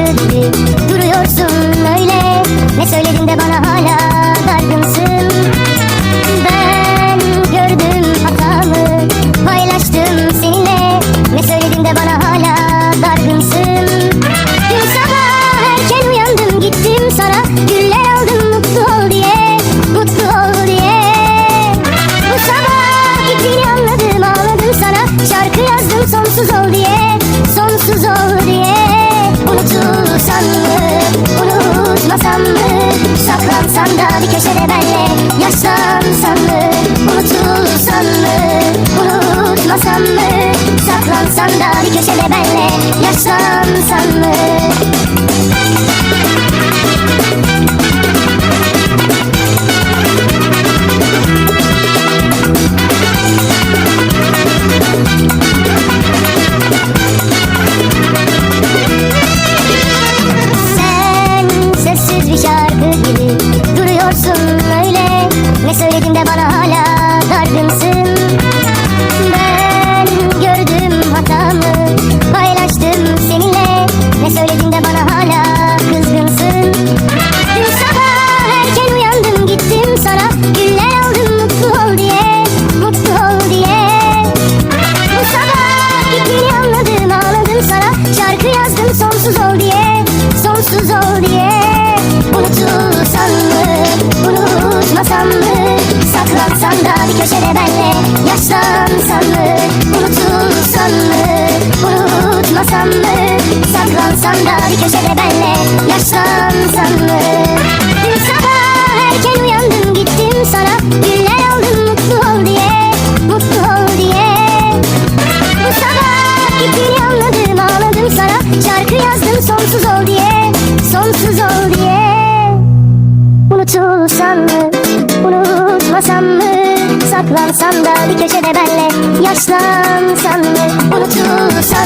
You. Başında bir köşede benle yaşlansan mı? Sen sessiz bir şarkı gibi duruyorsun beni anladın ağladım sana. Şarkı yazdım sonsuz ol diye Sonsuz ol diye. Unutulsan mı Unutmasan mı? Saklansan da bir köşede benle Yaşlansan mı? Unutulsan mı Unutmasan mı? Saklansan da bir köşede benle Yaşlansan mı? Sabah sonsuz ol diye Unutulsam mı, unutmasam mı? Saklansam da bir köşede benle Yaşlansam mı, unutulsam